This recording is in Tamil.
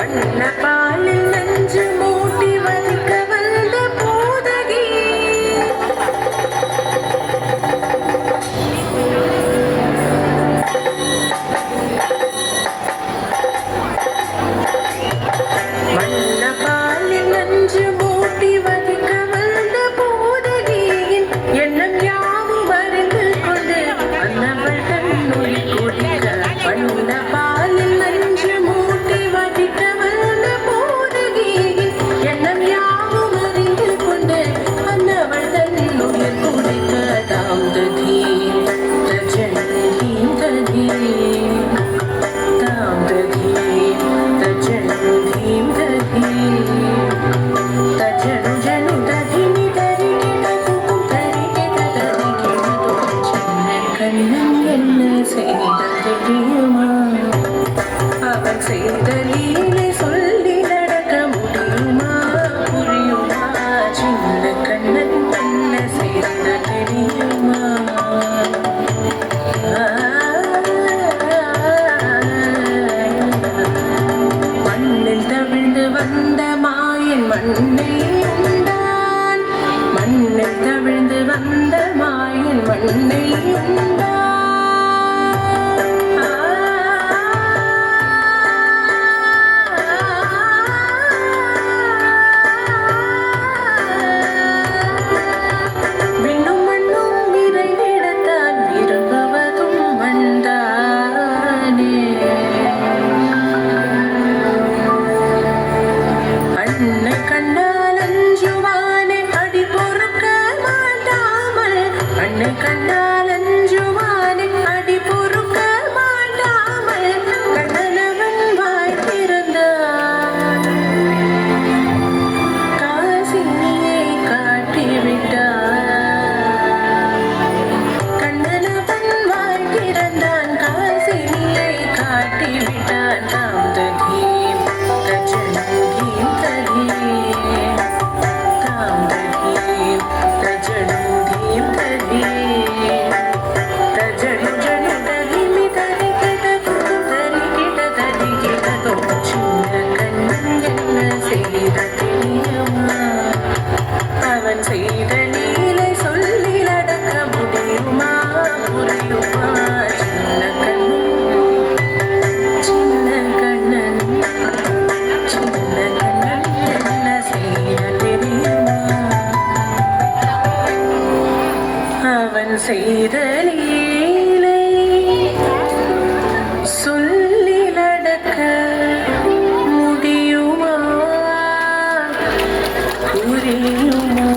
วันนัก உன்னை காட்டி விட்டார் செய்த நீலை சொல்லி நடக்க முடியுமா? புரியுமா?